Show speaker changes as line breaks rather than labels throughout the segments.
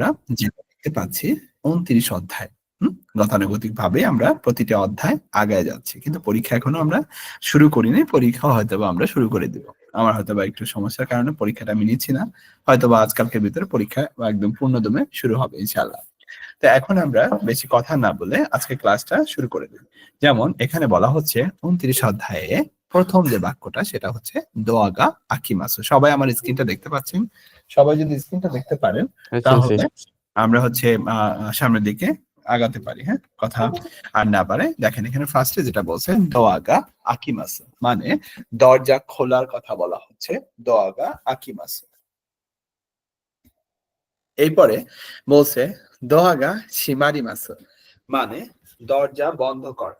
আমরা যেটা দেখতে পাচ্ছি উনত্রিশ অধ্যায় গতানুগতিক ভাবে আমরা প্রতিটা অধ্যায় আগায় যাচ্ছি, কিন্তু পরীক্ষা এখনও আমরা শুরু করিনি পরীক্ষা হয়তো আমরা শুরু করে দিব। আমার হয়তো বা একটু সমস্যার কারণে পরীক্ষাটা আমি নিচ্ছি না হয়তো বা আজকালকের ভিতরে পরীক্ষা একদম পূর্ণদমে শুরু হবে ইনশাল্লাহ তো এখন আমরা বেশি কথা না বলে আজকে ক্লাসটা শুরু করে দিই। যেমন এখানে বলা হচ্ছে উনত্রিশ অধ্যায়ে প্রথম যে বাক্যটা, সেটা হচ্ছে দোয়াগা আকিমাসু। সবাই আমার স্ক্রিনটা দেখতে পাচ্ছেন? সবাই যদি স্ক্রিনটা দেখতে পারেন তাহলে আমরা হচ্ছে সামনের দিকে আগাতে পারি হ্যাঁ? কথা আর না পারে। দেখেন এখানে ফার্স্টে যেটা বলছে দোয়াগা আকিমাসু মানে দরজা খোলার কথা বলা হচ্ছে দোয়াগা আকিমাসু। এরপরে বলছে দোয়াগা শিমারিমাসু মানে দরজা বন্ধ কর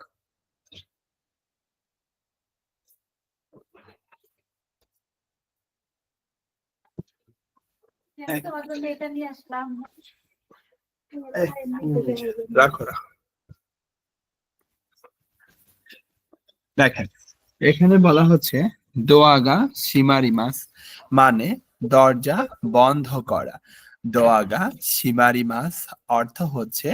তোমার জন্য এটা নিয়ে আসলাম
রাখো রাখো। দেখেন এখানে বলা হচ্ছে দোয়াগা সীমারিমাস মানে দরজা বন্ধ করা। দোয়াগা সীমারিমাস অর্থ হচ্ছে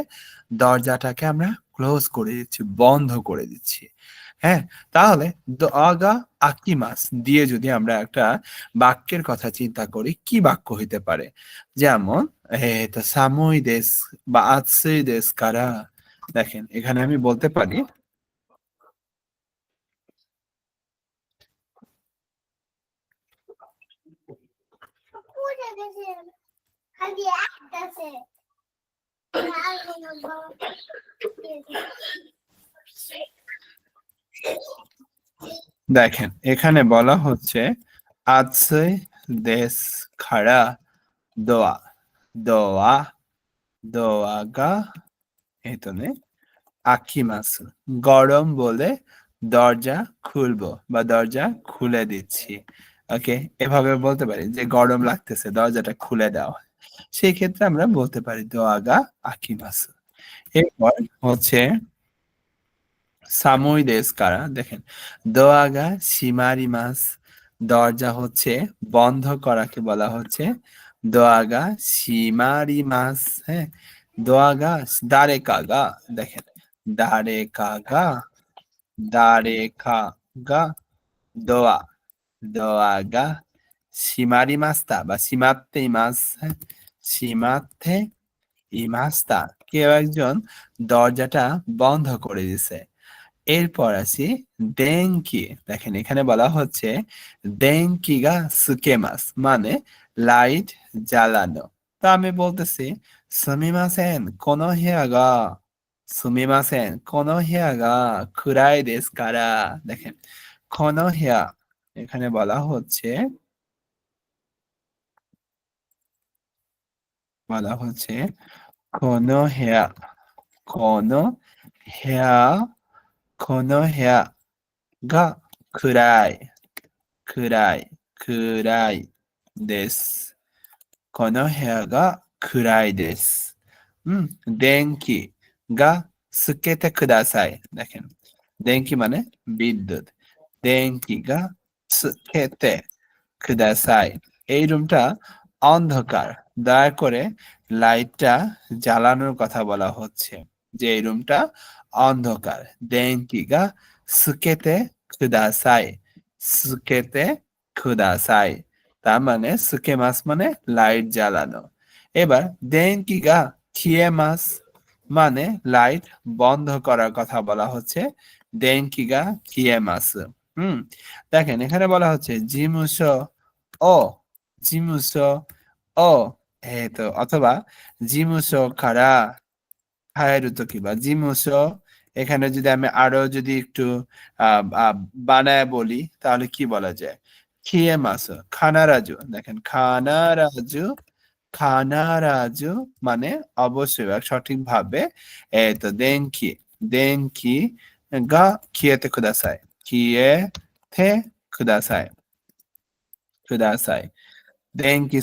দরজাটাকে আমরা ক্লোজ করে দিচ্ছি বন্ধ করে দিচ্ছি। হ্যাঁ তাহলে দোয়াগা আকিমাস দিয়ে যদি আমরা একটা বাক্যের কথা চিন্তা করি, কি বাক্য হইতে পারে? যেমন সামুই দেশ বা আতসুই দেশ কারা? দেখেন, এখানে আমি বলতে পারি
একটাছে
দেখেন, এখানে বলা হচ্ছে আতসুই দেশ খাড়া দোয়া দোয়া, দোয়াগা, এতনে, আকিমাস, গরম বলে দরজা খুলবো বা দরজা খুলে দিচ্ছি। ওকে, এভাবে বলতে পারি যে গরম লাগতেছে, দরজাটা খুলে দেওয়া সেই ক্ষেত্রে আমরা বলতে পারি দোয়াগা, আকিমাস। এরপর হচ্ছে সামুই দেশ কারা? দেখেন দোয়াগা সীমারি মাস দরজা হচ্ছে বন্ধ করাকে বলা হচ্ছে। দোয়াগা সীমারি মাস হ্যাঁ দোয়াগা দারে কাগা দেখেন দারে কাগা দারে কাগা দোয়া দোয়াগা সীমারি মাস্তা বা সীমাত্তে ইমাস হ্যাঁ সীমাত্তে ইমাস্তা কেউ একজন দরজাটা বন্ধ করে দিছে। এরপর আছি ডেঙ্কি দেখেন, এখানে বলা হচ্ছে ডেঙ্কিগা সুকেমাস মানে লাইট জ্বালানো। তো আমি বলতেছি, সুমিমাসেন, কোন হিয়াগা সুমিমাসেন, কোন হিয়াগা খুরাই দেশ কারা? দেখেন, কোন হিয়া। এখানে বলা হচ্ছে বলা হচ্ছে, কোন হেয়া কোন হেয়া কোন হেয়া গা খুরাই খুরাই খুরাই দেশ কোন হেয়া দেশ গা সুকেতে কুদাসাই দেখেন ডেঙ্কি মানে বিদ্যুৎ ডেঙ্কি গা সুকেতে কুদাসাই এই রুমটা অন্ধকার দয়া করে লাইটটা জ্বালানোর কথা বলা হচ্ছে যে এই রুমটা অন্ধকার ডেঙ্কি গা সুকেতে খুদাসাই সুকেতে খুদাসাই তার মানে সুকে মাস মানে লাইট জ্বালানো এবার ডেঙ্কি গা খিয়ে মাস মানে লাইট বন্ধ করার কথা বলা হচ্ছে ডেঙ্কি গা খিয়ে মাস হুম দেখেন এখানে বলা হচ্ছে জিমুস ও জিমুস ও এ তো অথবা জিমুস খারা খায় তো কিবা জিমুস এখানে যদি আমি আরও যদি একটু বানায় বলি, তাহলে কি বলা যায়? খিয়ে মাসো। খানারাজু। দেখেন, খানারাজু খানারাজু মানে অবশ্যই সঠিক ভাবে এই গা খিয়েতে কুদাসাই খিয়েতে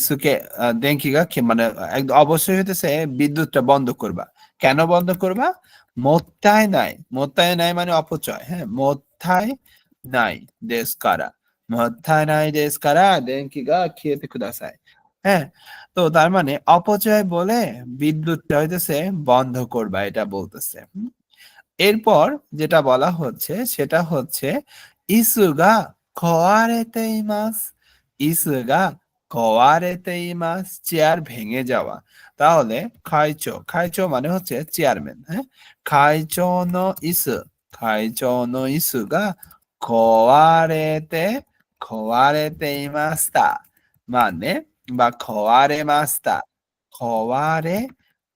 সুকে ডেঙ্কিগা মানে অবশ্যই হইতেছে বিদ্যুৎটা বন্ধ করবা। কেন বন্ধ করবা? মোত্তায় নাই। মোত্তায় নাই মানে অপচয়। হ্যাঁ মোত্তায় নাই দেশ কারা। মোত্তায় নাই দেশ কারা ডেঙ্কিগা খেতে কুদাসাই হ্যাঁ তো তার মানে অপচয় বলে বিদ্যুৎটা হইতেছে বন্ধ করবা, এটা বলতেছে। এরপর যেটা বলা হচ্ছে, সেটা হচ্ছে, ইসুগা খোয়ারেতে মাস ইসুগা খোয়ারেতে মাস চেয়ার ভেঙে যাওয়া। তাহলে খাইচো খাইচো মানে হচ্ছে চেয়ারম্যান হ্যাঁ? খাইচো নো ইসু খাইচো নো ইসুগা খোয়ারেতে খোয়ারেতে মাস্তা মানে বা খোয়ারে মাস্তা খোয়ারে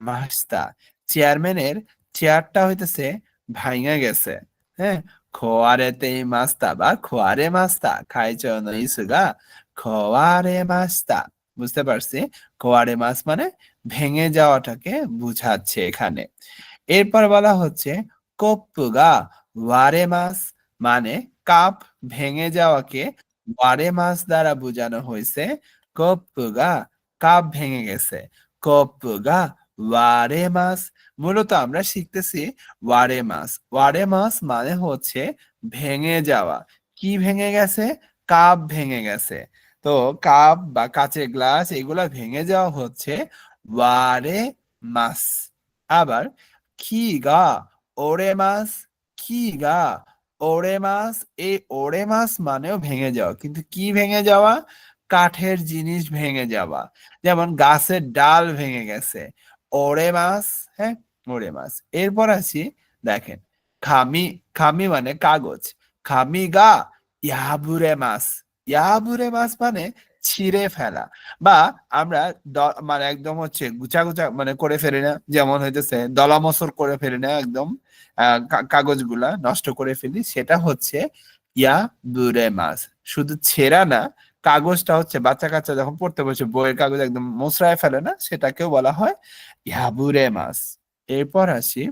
মাস্তা। চেয়ারম্যানের চেয়ারটা হইতেছে ভাঙা গেছে হ্যাঁ? খোয়ারেতে মাস্তা বা খোয়ারে মাস্তা খাইছো নো ইসুগা খোয়ারে মাস্তা বুঝতে পারছি? খোয়ারে মাছ মানে ভেঙে যাওয়াটাকে বুঝাচ্ছে এখানে। এরপর বলা হচ্ছে কপ্পুগা। ওয়ারে মাছ মানে কাপ ভেঙে যাওয়াকে ওয়ারে মাছ দ্বারা বোঝানো হয়েছে। কপ্পুগা, কাপ ভেঙে গেছে। কপ্পুগা ওয়ারে মাছ মূলত আমরা শিখতেছি ওয়ারে মাছ ওয়ারে মাছ মানে হচ্ছে ভেঙে যাওয়া। কি ভেঙে গেছে? কাপ ভেঙে গেছে। তো কাপ বা কাচের গ্লাস এগুলা ভেঙে যাওয়া হচ্ছে। ওয়ারে মাছ। আবার কি গা? ওরে মাছ, কি গা? ওরে মাছ, এই ওরে মাছ মানেও ভেঙে যাওয়া। কিন্তু কি ভেঙে যাওয়া? কাঠের জিনিস ভেঙে যাওয়া। যেমন গাছের ডাল ভেঙে গেছে। ওরে মাছ হ্যাঁ ওরে মাছ। এরপর আছি দেখেন, খামি খামি মানে কাগজ। খামি গা ইয়াবুরে মাছ। ইয়াবুরে মাছ মানে ছিঁড়ে ফেলা। বা আমরা মানে একদম হচ্ছে গুছা গুছা মানে করে ফেলি না, যেমন হইতেছে দলা দলামসর করে ফেলি না একদম কাগজগুলা নষ্ট করে ফেলি, সেটা হচ্ছে ইয়া বুরে মাছ। শুধু ছেঁড়া না, কাগজটা হচ্ছে বাচ্চা কাচ্চা যখন পড়তে বসে, বইয়ের কাগজ একদম মোসরায় ফেলে না, সেটাকেও বলা হয় ইয়াবুরে মাছ। এরপর আসি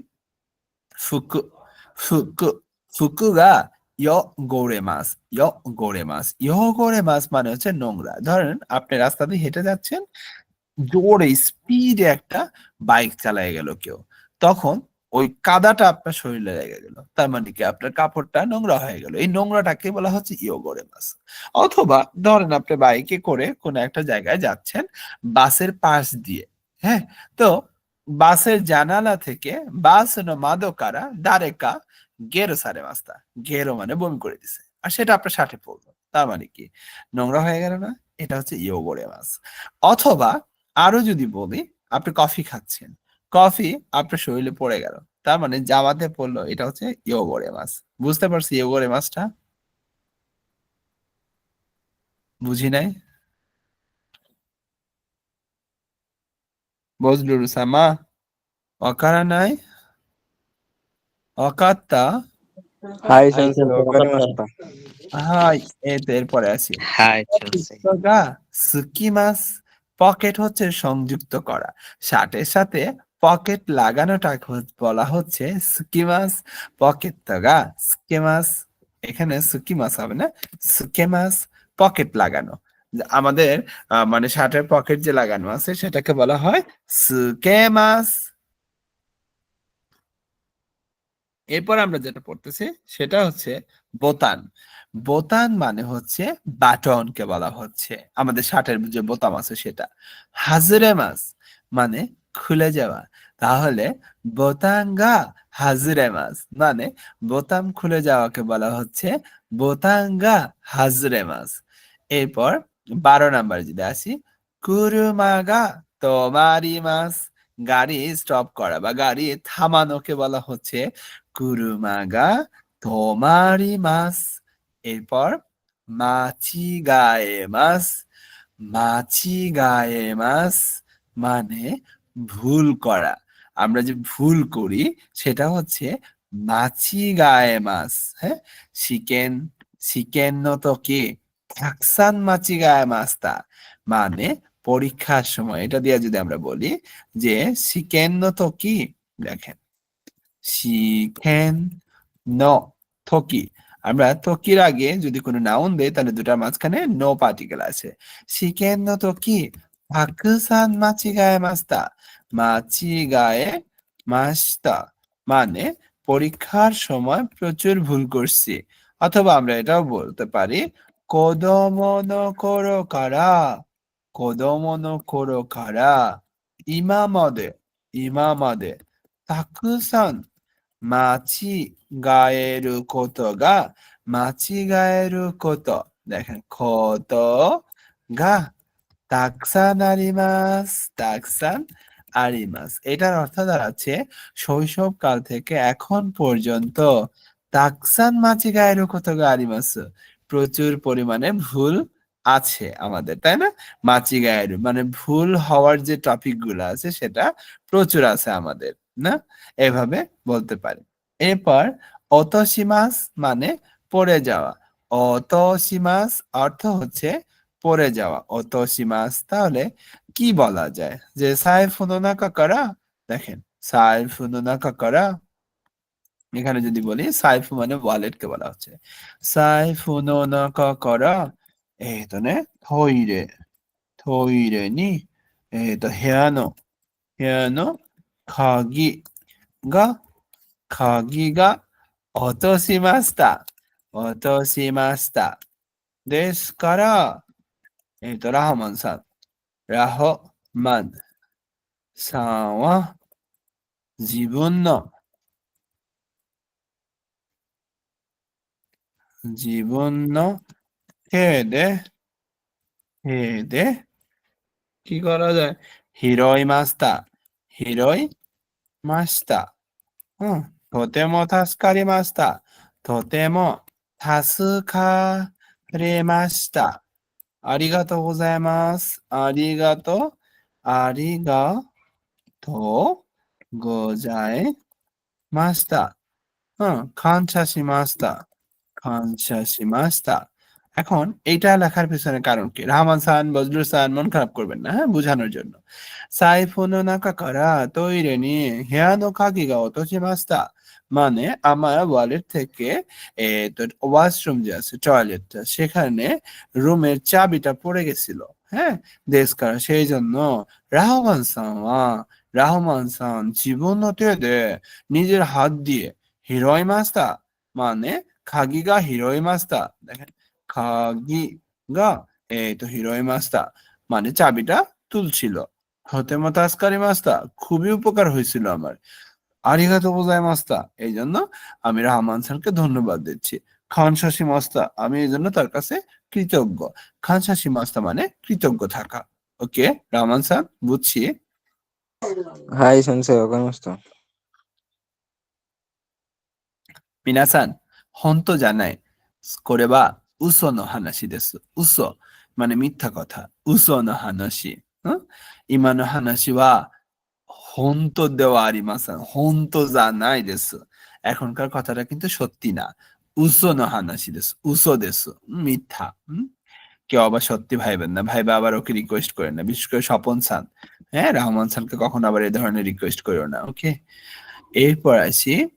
ফুকু ফুকু, ফুকুগা। গোড়ে মাছ ইয় গোড়ে মাছ ইয় গোড়ে মাছ মানে হচ্ছে নোংরা। ধরেন আপনি রাস্তা দিয়ে হেঁটে যাচ্ছেন, জোরে স্পিডে একটা বাইক চালায় গেল কেউ। তখন ওই কাদাটা আপনার শরীরে লেগে গেল। তার মানে কি? আপনার কাপড়টা নোংরা হয়ে গেল। এই নোংরাটাকে বলা হচ্ছে ইয়োগরে মাছ অথবা ধরেন আপনি বাইকে করে কোনো একটা জায়গায় যাচ্ছেন, বাসের পাশ দিয়ে হ্যাঁ? তো বাসের জানালা থেকে বাস মাদকারা দারেকা গেরো সারে মাস্তা গেরো মানে বমি করে দিছে। আর সেটা আপনার সাথে পড়ল। তার মানে কি? নোংরা হয়ে গেল না? এটা হচ্ছে ইয়োগরে মাছ। অথবা আরও যদি বলি, আপনি কফি খাচ্ছেন। কফি আপনার শরীরে পড়ে গেল। তার মানে জামাতে পড়ল, এটা হচ্ছে ইয়োগরে মাছ। বুঝতে পারছি ইয়োগরে মাছটা? বুঝি নাই? বুঝলু সামা, অকারা নাই? অকাত্তা।
হাই সেন্সের ওখানে মাস্তা
হাই এই তো এরপরে আছি।
হাই
সুকিমাস পকেট হচ্ছে সংযুক্ত করা। শার্টের সাথে পকেট লাগানোটা বলা হচ্ছে সুকিমাস পকেট গা সুকিমাস এখানে সুকিমাস হবে না? সুকেমাস পকেট লাগানো। আমাদের আহ, মানে শার্টের পকেট যে লাগানো আছে সেটাকে বলা হয় সুকেমাস এরপর আমরা যেটা পড়তেছি, সেটা হচ্ছে বোতান। বোতান মানে হচ্ছে বাটনকে বলা হচ্ছে। আমাদের শার্টের যে বোতাম আছে সেটা। হাজরে মাস মানে খুলে যাওয়া। তাহলে বোতাঙ্গা হাজরে মাস মানে বোতাম খুলে যাওয়াকে বলা হচ্ছে বোতাঙ্গা হাজরে মাস। এরপর বারো নাম্বার যদি আসি, কুরুমাগা তোমারি মাস। গাড়ি স্টপ করা বা গাড়ি থামানোকে বলা হচ্ছে কুরুমাগা, তোমারি মাস এরপর মাছি গায়ে মাস মাছি গায়ে মাস মানে ভুল করা। আমরা যে ভুল করি সেটা হচ্ছে মাছি গায়ে মাস হ্যাঁ? চিকেন চিকেন তো কে? থাকসান মাছি গায়ে মাস্তা মানে পরীক্ষার সময়, এটা দিয়ে যদি আমরা বলি যে চিকেন তো কি? দেখেন শিখেন ন থকি আমরা থকির আগে যদি কোনো নাউন দেই, তাহলে দুটার মাঝখানে নো পার্টিকেল আছে। শিখেন ন থকি পাকুসান মাছি গায়ে মাস্তা মাছি গায়ে মাস্তা মানে পরীক্ষার সময় প্রচুর ভুল করছি। অথবা আমরা এটাও বলতে পারি, কদমন করো কারা? kodomo no koro kara ima made, ima made, takusan machigaeru koto ga machigaeru koto. দেখেন কত গা তাকসান আরিমাস তাকসান আরিমাস এটার অর্থ দাঁড়াচ্ছে শৈশবকাল থেকে এখন পর্যন্ত তাকসান মাছি গায়ের কত আরিমাস প্রচুর পরিমাণে ভুল আছে আমাদের, তাই না? মাছি গায়ের মানে ভুল হওয়ার যে টপিকগুলো আছে সেটা প্রচুর আছে আমাদের, না? এভাবে বলতে পারি। এরপর অতসীমাস মানে পড়ে যাওয়া। অতসীমাস অর্থ হচ্ছে পড়ে যাওয়া। অতসীমাস তাহলে কি বলা যায়? যে সাইফুনা কাকারা? দেখেন সাইফুনা কাকারা, এখানে যদি বলি সাইফু মানে ওয়ালেট কে বলা হচ্ছে। সাইফুনা কাকারা えっ、とね、トイレ、トイレに、えっ、と、部屋の、部屋の鍵が、鍵が落としました。落としました。ですから、えっ、と、ラハマンさん、ラホマンさんは、自分の、自分の K で、K で、日頃で拾いました。拾いました。うん。とても助かりました。とても助かりました。ありがとうございます。ありがとう。ありがとうございました。うん。感謝しました。感謝しました。এখন এটা লেখার পিছনে কারণ কি? রহমান সান, বজলুর সান, মন খারাপ করবেন না হ্যাঁ বোঝানোর জন্য। সাইফোনো নাকা করা তৈরি নিয়ে, হেয়ানো কাকিগা অতচি মাস্তা। মানে আমার ওয়ালেট থেকে ওয়াশরুম যে আছে, টয়লেটটা, সেখানে রুমের চাবিটা পড়ে গেছিল হ্যাঁ? দেশ করা, সেই জন্য রাহমান সান রাহমান সান, জীবন দে, নিজের হাত দিয়ে, হিরোই মাস্তা। মানে খাগিগা হিরোই মাস্তা। দেখেন খাগি গা এই তো হিরোই মাস্তা মানে চাবিটা তুলছিল হতে মতাস্কারি মাস্তা খুবই উপকার হয়েছিল আমার আরিগাতো বোঝায় মাস্তা এই জন্য আমি রহমান স্যারকে ধন্যবাদ দিচ্ছি খান শাসি মাস্তা আমি এই জন্য তার কাছে কৃতজ্ঞ খান শাসি মাস্তা মানে কৃতজ্ঞ থাকা ওকে রহমান স্যার বুঝছি
はい、先生、わかりまし た。
皆さん、本当じゃない。これは嘘の話です。嘘。মানে মিথ্যা কথা。嘘の話。ん今の話は本当ではありません。本当じゃないです。এখনকার কথাটা কিন্তু সত্যি না। উসোの話です。উসো দেশ। মিথ্যা। হুম? কেউ আবার সত্যি ভাইবেন না। ভাইবা আবার ওকে রিকোয়েস্ট করেন না। বিশেষ করে স্বপন সান। হ্যাঁ রহমান সানকে কখনো আবার এই ধরনের রিকোয়েস্ট করো না। ওকে? এরপর আসি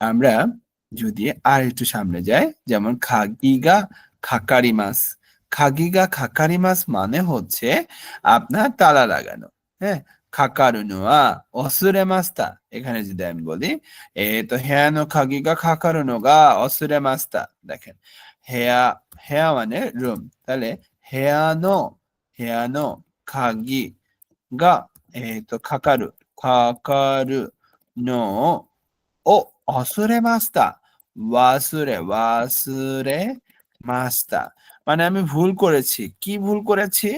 আমরা যদি আর একটু সামনে যাই যেমন খাগিগা খাকারিমাস। খাগিগা খাকারিমাস মানে হচ্ছে আপনার তালা লাগানো হ্যাঁ? খাকারুনোয়া অসুরে মাস্তা এখানে যদি আমি বলি, এ তো হেয়ানো খাগিগা খাকারুনো গা অসুরে মাস্তা দেখেন, হেয়া হেয়া মানে রুম। তাহলে হেয়ানো হেয়ানো খাগি গা এ তো খাকারু খাকারু নো ও। অসুরে মাস্তা ওয়াসুরে ওয়াসুরে মাস্তা। মানে আমি ভুল করেছি। কি ভুল করেছি?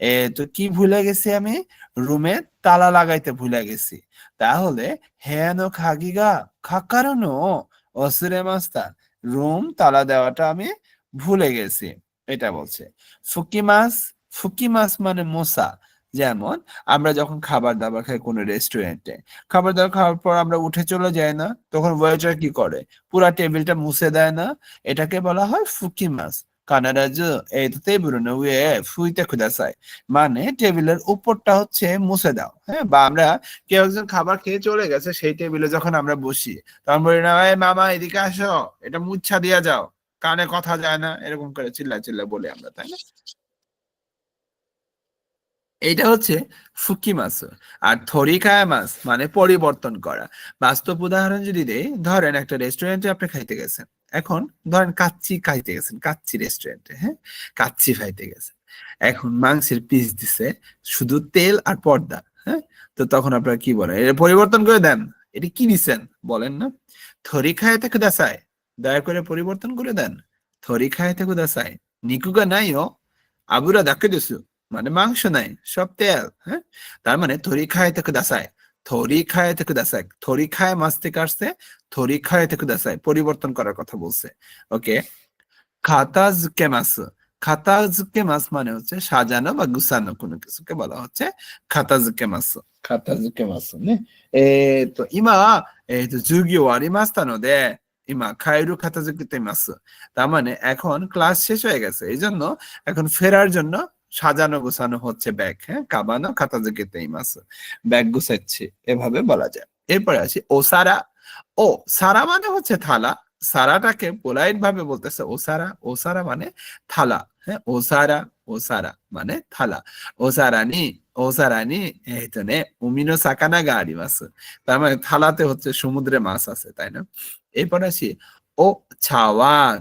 এ, তো কি ভুলে গেছি আমি? রুমে তালা লাগাইতে ভুলে গেছি। তাহলে হেয়ানো খাগিগা, খাকারনো অসুরে মাস্তা রুম তালা দেওয়াটা আমি ভুলে গেছি। এটা বলছে। ফুকি মাছ ফুকি মাছ মানে মশা। যেমন, আমরা যখন খাবার দাবার খাই কোনো রেস্টুরেন্টে খাবার দাবার খাওয়ার পর আমরা উঠে চলে যাই না, তখন ওয়েটার কি করে? পুরা টেবিলটা মুছে দেয় না। এটাকে বলা হয় ফুকি মাছ। কানাডাজ এই তো টেবিল উয়ে, ফুইতে খুদাসাই মানে টেবিলের উপরটা হচ্ছে মুছে দাও হ্যাঁ? বা আমরা কেউ একজন খাবার খেয়ে চলে গেছে, সেই টেবিলে যখন আমরা বসি, তখন বলি না, "এই মামা, এদিকে আসো, এটা মুচ্ছা দিয়া যাও। কানে কথা যায় না, এরকম করে চিল্লা চিল্লা বলি আমরা, তাই না? এইটা হচ্ছে ফুকি মাছ। আর থরিকায়া মাছ মানে পরিবর্তন করা। বাস্তব উদাহরণ যদি দেই, ধরেন একটা রেস্টুরেন্টে আপনি খাইতে গেছেন। এখন ধরেন কাচ্চি খাইতে গেছেন, কাচ্চি রেস্টুরেন্টে হ্যাঁ? কাচ্চি খাইতে গেছেন। এখন মাংসের পিস দিছে শুধু তেল আর পর্দা হ্যাঁ? তো তখন আপনারা কি বলেন? এটা পরিবর্তন করে দেন। এটা কি দিচ্ছেন বলেন না। থরি খায় থেকে দাসায় দয়া করে পরিবর্তন করে দেন। থরি খায় থেকে দাসায় নাই ও আবুরা দাকে দিসু মানে মাংস নাই, সব তেল হ্যাঁ? তার মানে থরি খায় থেকে দাসায় থরি খায় থেকে দাসায় থরি খায় মাছ থেকে আসছে, থরি খায় থেকে পরিবর্তন করার কথা বলছে, ওকে? খাতাজকে মাছ খাতাজকে মাছ মানে হচ্ছে সাজানো বা গুছানো কোনো কিছুকে বলা হচ্ছে খাতাজকে মাছ খাতাজকে মাছ নে? এ তো ইমা, এ তো মাছ তানো দে, ইমা খাইরু খাতাজকে মাছ তার মানে এখন ক্লাস শেষ হয়ে গেছে এই জন্য এখন ফেরার জন্য সাজানো গোছানো হচ্ছে ব্যাগ হ্যাঁ? কাবানো খাতা খাতাজকে মাছ ব্যাগ গুছাচ্ছে, এভাবে বলা যায়। এরপরে আসি ও সারা ও, সারা মানে হচ্ছে থালা। সারাটাকে পোলাইট ভাবে বলতেছে ও সারা ও সারা মানে থালা হ্যাঁ? ও সারা ও সারা মানে থালা। ও সারা নি ও সারা নি এই তো নে, উমিনো সাকানা গা আরিমাস তার মানে থালাতে হচ্ছে সমুদ্রে মাছ আছে, তাই না? এরপর আসি, ও ছাওয়ান।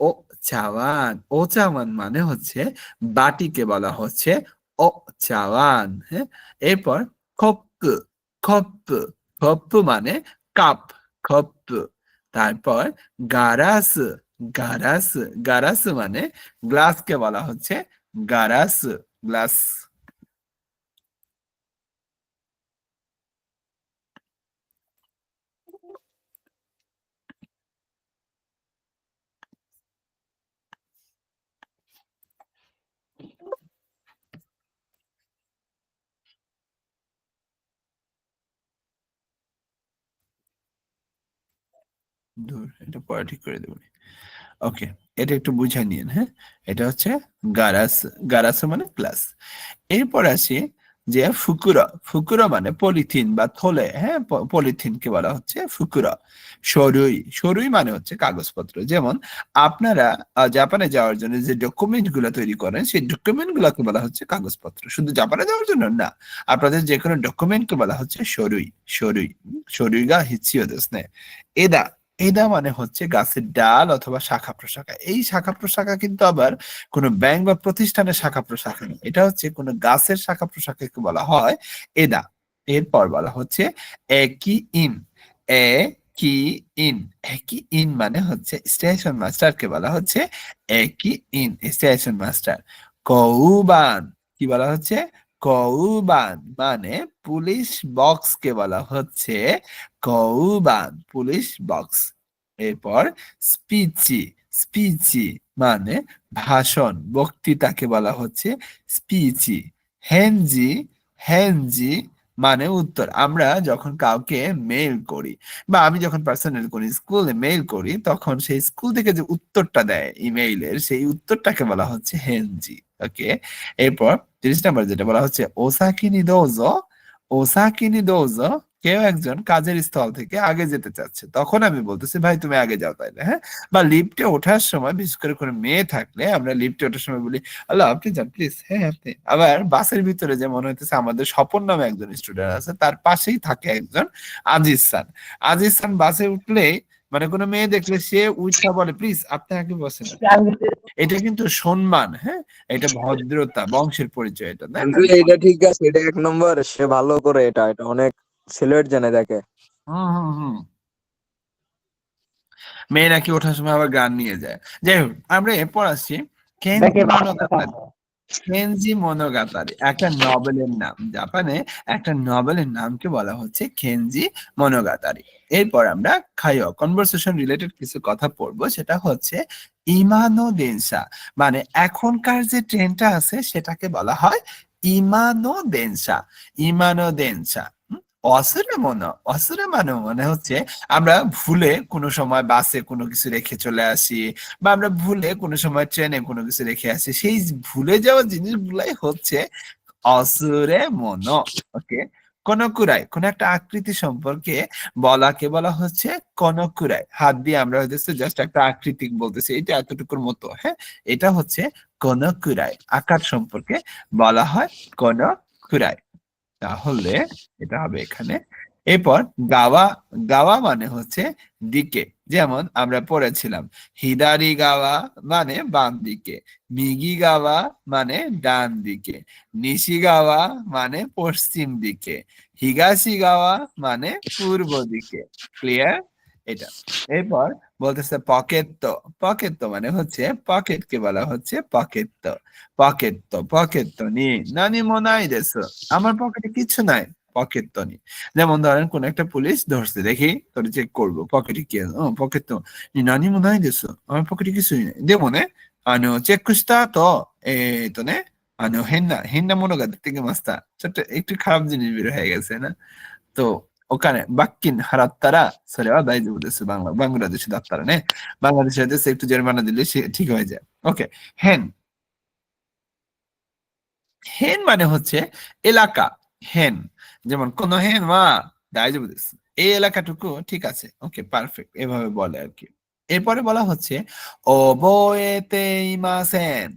ও চাওয়ান, ও চাওয়ান মানে হচ্ছে বাটিকে বলা হচ্ছে ও চাওয়ান হ্যাঁ? এরপর খপ খপ খপ মানে কাপ খপ তারপর গারাস গারাস গারাস মানে গ্লাসকে বলা হচ্ছে গারাস, গ্লাস। দূর এটা পরে ঠিক করে দেবো ওকে এটা একটু বুঝে নিন হ্যাঁ? এটা হচ্ছে গারাস গারাস মানে গ্লাস এরপর আসি যে ফুকুরা ফুকুরা মানে পলিথিন বা থলে হ্যাঁ? পলিথিনকে বলা হচ্ছে ফুকুরা। সরুই সরুই মানে হচ্ছে কাগজপত্র। যেমন আপনারা জাপানে যাওয়ার জন্য যে ডকুমেন্টগুলো তৈরি করেন, সেই ডকুমেন্ট গুলোকে বলা হচ্ছে কাগজপত্র। শুধু জাপানে যাওয়ার জন্য না, আপনাদের যে কোনো ডকুমেন্টকে বলা হচ্ছে সরুই সরুই সরুই গা হিচ্ছিও দেশ এদা এদা মানে হচ্ছে গাছের ডাল অথবা শাখা প্রশাখা। এই শাখা প্রশাখা কিন্তু আবার কোনো ব্যাংক বা প্রতিষ্ঠানের শাখা প্রশাখা নয়। এটা হচ্ছে কোনো গাছের শাখা প্রশাখাকে বলা হয় এদা। এরপর বলা হচ্ছে একই ইন এ কি ইন একই ইন মানে হচ্ছে স্টেশন মাস্টারকে বলা হচ্ছে একই ইন স্টেশন মাস্টার। কৌবান। কি বলা হচ্ছে? কৌবান মানে পুলিশ বক্স কে বলা হচ্ছে কৌবান পুলিশ বক্স। এরপর স্পিচি স্পিচি মানে ভাষণ, বক্তৃতাকে বলা হচ্ছে স্পিচি। হেনজি হেনজি মানে উত্তর। আমরা যখন কাউকে মেইল করি বা আমি যখন পার্সোনাল করি স্কুলে মেইল করি, তখন সেই স্কুল থেকে যে উত্তরটা দেয় ইমেইলের, সেই উত্তরটাকে বলা হচ্ছে হেনজি। ওকে এরপর তিরিশ নাম্বার যেটা বলা হচ্ছে ওসাকিনি দোজো ওসাকিনি দোজো, কেউ একজন কাজের স্থল থেকে আগে যেতে চাচ্ছে। তখন আমি বলতেছি, ভাই, তুমি আগে যাও তাইলে হ্যাঁ? বা লিফটে ওঠার সময় বিশেষ করে কোনো মেয়ে থাকলে আমরা লিফটে ওঠার সময় বলি, আল্লাহ, আপনি যান প্লিজ হ্যাঁ আপনি। আবার বাসের ভিতরে যে মনে হইতেছে আমাদের স্বপন নামে একজন স্টুডেন্ট আছে, তার পাশেই থাকে একজন আজিজ খান আজিজ খান বাসে উঠলেই মানে কোনো মেয়ে দেখলে সে উঠা বলে প্লিজ আপনি আগে বসেন। এটা কিন্তু সম্মান হ্যাঁ? এটা ভদ্রতা বংশের পরিচয় এটা তাই
এটা ঠিক আছে এটা এক নম্বর সে ভালো করে এটা এটা অনেক সিলেট জানে দেখে।
হুম হুম হুম। মেয়ে নাকি ওঠার সময় আবার গান নিয়ে যায়। যাই হোক আমরা এরপর আসছি। কেনজি মনোগাতারি একটা নভেলের নাম জাপানে একটা নভেলের নামকে বলা হচ্ছে খেনজি মনোগাতারি এরপর আমরা খাইও কনভারসেশন রিলেটেড কিছু কথা পড়ব, সেটা হচ্ছে ইমানো দেনসা মানে এখনকার যে ট্রেনটা আছে, সেটাকে বলা হয় ইমানো দেনসা ইমানো দেনসা অসুরে মনো অসুরে মানে মনে হচ্ছে আমরা ভুলে কোনো সময় বাসে কোনো কিছু রেখে চলে আসি বা আমরা ভুলে কোনো সময় ট্রেনে কোনো কিছু রেখে আসি, সেই ভুলে যাওয়া জিনিসগুলাই হচ্ছে অসুরে মনো ওকে? কনকুরাই কোন একটা আকৃতি সম্পর্কে বলাকে বলা হচ্ছে কনকুরাই হাত দিয়ে আমরা হচ্ছে জাস্ট একটা আকৃতি বলতেছি, এটা এতটুকুর মতো হ্যাঁ? এটা হচ্ছে কনকুরাই আকার সম্পর্কে বলা হয় কনকুরাই তাহলে এটা হবে এখানে। এরপর গাওয়া গাওয়া মানে হচ্ছে দিকে, যেমন আমরা পড়েছিলাম। হিদারি গাওয়া মানে বাম দিকে, মিগি গাওয়া মানে ডান দিকে নিশি গাওয়া মানে পশ্চিম দিকে, হিগাসি গাওয়া মানে পূর্ব দিকে। ক্লিয়ার এটা। এরপর বলতেছে পকেট তো। পকেট তো মানে হচ্ছে পকেট কে বলা হচ্ছে পকেট তো। পকেট তো পকেট তো নি। নানি মোনাই দেশ আমার পকেটে কিছু নাই। পকেট তো নি। যেমন ধরেন কোন একটা পুলিশ ধরছে দেখি তোর চেক করব পকেটে কি পকেট তো নি। নানি মোনাই দেশ আমার পকেটে কিছুই নেই। দেবো নে। আনো চেক কুস্তা তো। এ তো নে। আনো হেন্না হেন্না মনে গা থেকে মাস্তা। ছোট্ট একটু খারাপ জিনিস বের হয়ে গেছে না? তো ওখানে বাক্কিন হারাত্তারা সরে দাই যাব দেশে বাংলা বাংলাদেশে দাত্তারা নে বাংলাদেশে দেশে একটু জরিমানা দিলে সে ঠিক হয়ে যায় ওকে হেন হেন মানে হচ্ছে এলাকা হেন যেমন কোন হেন মা দাই যাব দেশে এই এলাকাটুকু ঠিক আছে ওকে পারফেক্ট এভাবে বলে আর কি এরপরে বলা হচ্ছে ওবোয়েতে ইমাসেন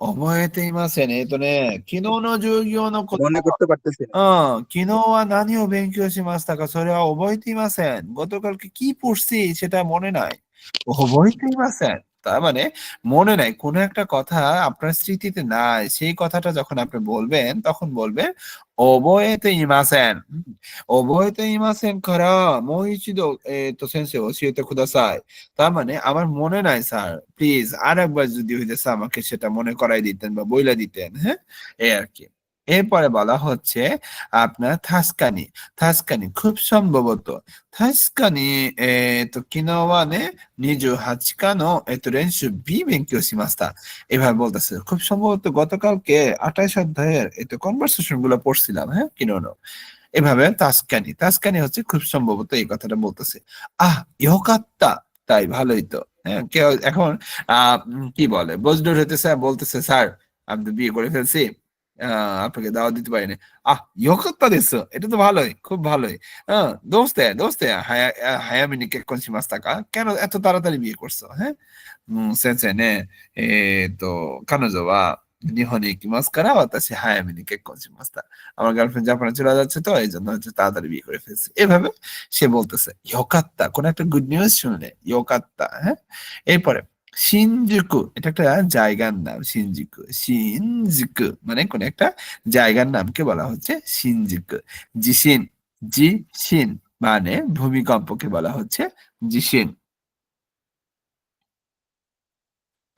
ওবোয়েতে ইমাসেন এই তো নে কিনো যুগিও নো
মনে করতে পারতেছি না
うん、昨日は何を勉強しましたかそれは覚えていません。গতকালকে কি পড়ছি সেটা মনে নাই।覚えていません。 তার মানে মনে নাই, কোন একটা কথা আপনার স্মৃতিতে নাই, সেই কথাটা যখন আপনি বলবেন, তখন বলবেন ইমাসেন ইমাসেন তো সেন্সে তার মানে আমার মনে নাই, স্যার, প্লিজ আর একবার যদি হইতেছে আমাকে সেটা মনে করাই দিতেন বা বইলা দিতেন হ্যাঁ? এই আর কি। এরপরে বলা হচ্ছে আপনার থাসকানি থাসকানি খুব সম্ভবত। থাসকানি, এ, তো কিনোয়ানে নিজু হাচকানো এত রেনশু বি বেঙ্কিও সিমাস্তা। এভাবে বলতেছে। খুব সম্ভবত গতকালকে আঠাইশ অধ্যায়ের এত কনভারসেশনগুলো পড়ছিলাম হ্যাঁ কিনোনো এভাবে তাসকানি তাসকানি হচ্ছে খুব সম্ভবত এই কথাটা বলতেছে। আহ, ইহকাত্তা, তাই ভালোই তো হ্যাঁ কেউ এখন, আহ কি বলে বজডুর হইতেছে বলতেছে, স্যার, আমি তো বিয়ে করে ফেলছি। আপনাকে দাওয়াত দিতে পারিনি আহ ইহকাত্তা দিস এটা তো ভালোই খুব ভালোই হ্যাঁ দোস্তে দোস্তে হায়া আহ, হায়ামিনি কেকন শিমাস্তাকা কেন এত তাড়াতাড়ি বিয়ে করছ হ্যাঁ উম, সেন্সেই নে এ তো কানোজো ওয়া নিহনে ইকিমাসু কারা ওয়াতাশি হায়ামিনি কেকন শিমাস্তা আমার গার্লফ্রেন্ড জাপানে চলে যাচ্ছে তো এই জন্য হচ্ছে তাড়াতাড়ি বিয়ে করে ফেলছে এভাবে সে বলতেছে ইয়োকাত্তা কোন একটা গুড নিউজ শুনলে ইয়োকাত্তা হ্যাঁ এরপরে সিনজুকু, এটা একটা জায়গার নাম, সিনজুকু। সিনজুকু মানে কোন একটা জায়গার নামকে বলা হচ্ছে সিনজুকু। জিসিন জিসিন মানে ভূমিকম্পকে বলা হচ্ছে জিসিন।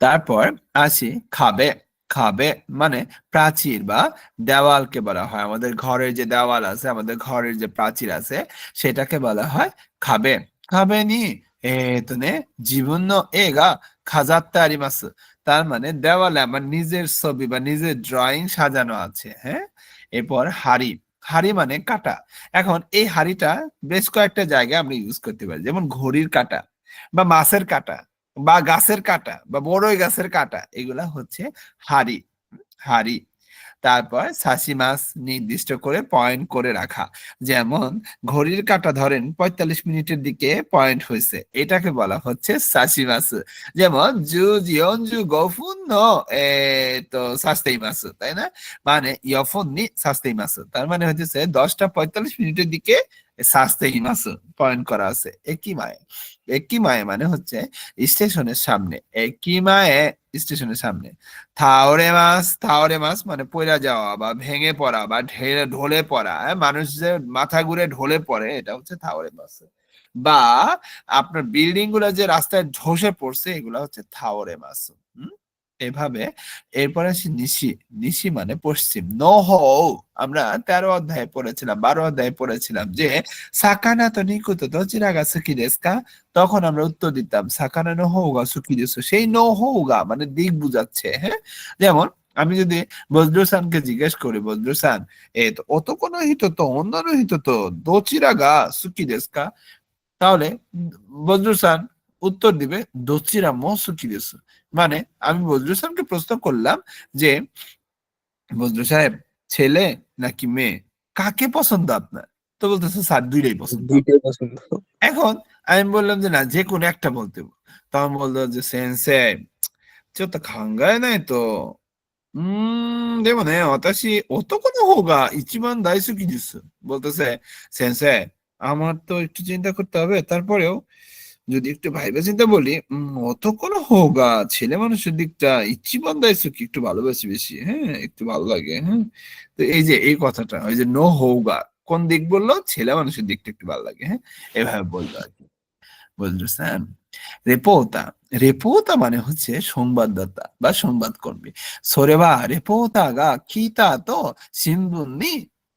তারপর আসি খাবে। খাবে মানে প্রাচীর বা দেওয়ালকে বলা হয়। আমাদের ঘরের যে দেওয়াল আছে, আমাদের ঘরের যে প্রাচীর আছে, সেটাকে বলা হয় খাবে। খাবে নি? এ তো নে জীবন এগা খাজাতে আরিমাসু তার মানে দেওয়ালে আমার নিজের ছবি বা নিজের ড্রয়িং সাজানো আছে হ্যাঁ? এরপর হাড়ি। হাড়ি মানে কাটা। এখন এই হাড়িটা বেশ কয়েকটা জায়গায় আমরা ইউজ করতে পারি। যেমন ঘড়ির কাটা বা মাছের কাটা বা গাছের কাটা বা বড়ই গাছের কাটা, এগুলা হচ্ছে হাড়ি। হাড়ি। তারপর সাসি মাছ নির্দিষ্ট করে পয়েন্ট করে রাখা। যেমন, ঘড়ির কাটা ধরেন পঁয়তাল্লিশ মিনিটের দিকে পয়েন্ট হয়েছে। এটাকে বলা হচ্ছে সাসি মাছ। যেমন, জু জিয়ন জু গফুন এ, তো সাস্তেই মাছ, তাই না? মানে ইয়ফুন নি সাস্তেই মাছ। তার মানে হচ্ছে দশটা পঁয়তাল্লিশ মিনিটের দিকে সাস্তেই মাছ পয়েন্ট করা আছে। একই মায়ে। একই মায়ে মানে হচ্ছে স্টেশনের সামনে। একই মায়ে স্টেশনের সামনে। থাওরে মাছ থাওরে মাছ মানে পড়া যাওয়া বা ভেঙে পড়া বা ঢেলে ঢলে পড়া। হ্যাঁ, মানুষ যে মাথা ঘুরে ঢলে পড়ে এটা হচ্ছে থাওরে মাছ। বা আপনার বিল্ডিংগুলো যে রাস্তায় ধসে পড়ছে এগুলা হচ্ছে থাওরে মাছ? এভাবে, এরপরে আসি নিশি নিশি মানে পশ্চিম। নো হও আমরা তেরো অধ্যায়ে পড়েছিলাম, বারো অধ্যায়ে পড়েছিলাম যে, সাকানা তো নিকুতো তো চিরাগা সুকি দেস্কা তখন আমরা উত্তর দিতাম, সাকানা নো হৌগা সুকি দেশ সেই নো হৌগা মানে দিক বুঝাচ্ছে হ্যাঁ? যেমন, আমি যদি বজরুসানকে জিজ্ঞেস করি বজ্রসান এ তো অত কোনো হিত তো অন্যান্য হিত তো দোচিরাগা সুকি দেস্কা তাহলে বজরুসান উত্তর দিবে দোচিরা মো সুকি দেশ মানে আমি বজরুসানকে প্রশ্ন করলাম যে বজরু সাহেব ছেলে নাকি মেয়ে কাকে পছন্দ আপনার তো বলতেছে স্যার দুইটাই পছন্দ
দুইটাই পছন্দ
এখন আমি বললাম যে না যে কোনো একটা বলতে হবে। তখন বললো যে সেন্সেちょっと考えないとうーんでもね私男の方が一番大好きですবলতেছে সেন্সে আমার তো একটু চিন্তা করতে হবে তারপরেও যদি একটু ভাইবা চিন্তা বলি অত কোনো হোগা, ছেলে মানুষের দিকটা ইচ্ছি বন্ধায় সুখী, একটু ভালোবাসি বেশি হ্যাঁ একটু ভালো লাগে হ্যাঁ। তো এই যে, এই কথাটা, ওই যে, নো হোগা কোন দিক বলল? ছেলে মানুষের দিকটা একটু ভালো লাগে হ্যাঁ। এভাবে বলল আর কি। বুঝলেন রেপোতা রেপোতা মানে হচ্ছে সংবাদদাতা বা সংবাদ কর্মী সোরেবা রেপোতা গা, কিতা তো সিন্ধুনি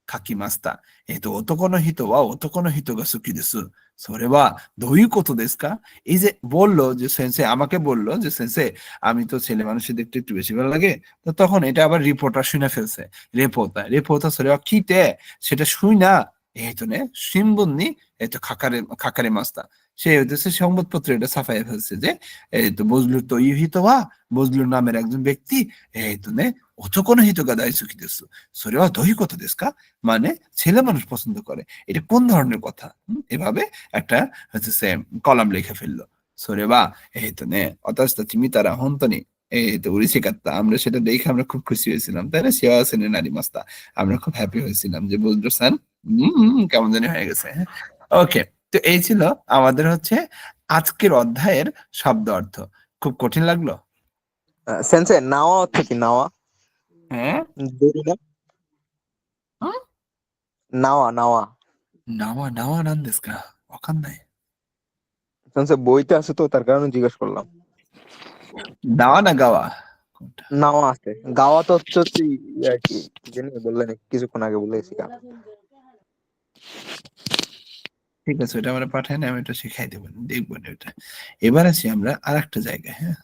খাকি মাস্তা। এ তো অত কোনো হিত বা অত কোনো হিত গা সুখী দিস। それはどういうことですかএই যে বললো যে সেন্সে আমাকে বললো যে সেন্সে আমি তো ছেলে মানুষের দেখতে একটু বেশি ভালো লাগে তো তখন এটা আবার রিপোর্টার শুনে ফেলছে রেপোতা রেপোতা সরে কিতে সেটা শুই না এই তো নে সিম্বন্নি এই তো খাকারে খাকারে মাস্তা সে হইতেছে সংবাদপত্রে এটা ছাপাই ফেলছে যে এই তো বজলুর তো ইহিত বা বজলুর নামের একজন ব্যক্তি এই তো নে অতকোの人が大好きですそれはどういうことですかমানে ছেলে মানুষ পছন্দ করে এটা কোন ধরনের কথা হুম? এভাবে একটা হচ্ছে সে কলাম লিখে ফেললো সরে বা এই তো নে অতাশ চিমি তারা হন্তনি এই তো উড়িষি কাত্তা আমরা সেটা দেখে আমরা খুব খুশি হয়েছিলাম তাই না শিয়া সেনের নারী মাস্তা আমরা খুব হ্যাপি হয়েছিলাম যে বুঝলো স্যার হম কেমন জানি হয়ে গেছে ওকে তো এই ছিল আমাদের হচ্ছে আজকের অধ্যায়ের শব্দ অর্থ খুব কঠিন লাগলো
সেন্সে নাওয়া অর্থ কি নাওয়া
হ্যাঁ? হ্যাঁ?
নাওয়া নাওয়া।
নাওয়া নাওয়া নান দেস্কা ওখান নাই।
সেন্সে বইতে আছে তো তার কারণে জিজ্ঞেস করলাম।
নাওয়া না গাওয়া?
নাওয়া আছে। গাওয়া তো হচ্ছে আর কি কি জানি বললেন কিছুক্ষণ আগে বলেছি
ঠিক আছে ওটা আমরা পাঠাই না আমি এটা শিখাই দেবো দেখব না ওটা এবার আছি আমরা আর একটা জায়গায় হ্যাঁ?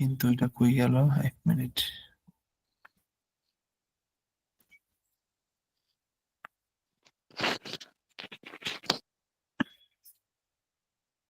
কিন্তু এটা কই গেল? এক মিনিট।